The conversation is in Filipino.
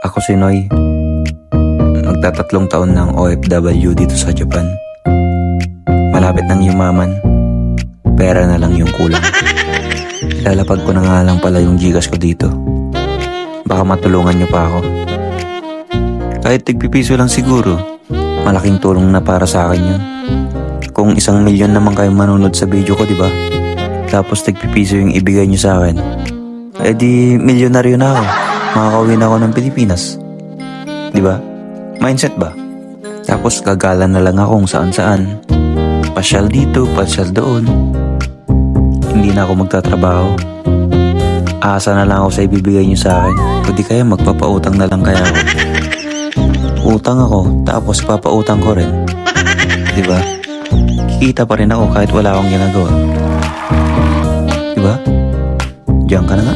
Ako si Noy. Magtatatlong taon ng OFW dito sa Japan. Malapit nang yumaman. Pera na lang yung kulang. Lalapag ko na nga lang pala yung gigas ko dito. Baka matulungan niyo pa ako. Kahit tigpipiso lang siguro, malaking tulong na para sa akin yun. Kung isang milyon naman kayo manunod sa video ko, di ba? Tapos tigpipiso yung ibigay niyo sa akin. Eh di, milyonaryo na ako. Makakauwi ako ng Pilipinas. Di ba? Mindset ba? Tapos gagala na lang ako kung saan saan. Pasyal dito, pasyal doon. Hindi na ako magtatrabaho. Asa na lang ako sa ibibigay niyo sa akin. O di kaya magpapautang na lang kaya ako. Utang ako, tapos papautang ko rin. Di ba? Kikita pa rin ako kahit wala akong ginagawa. Di ba? Diyan ka na nga.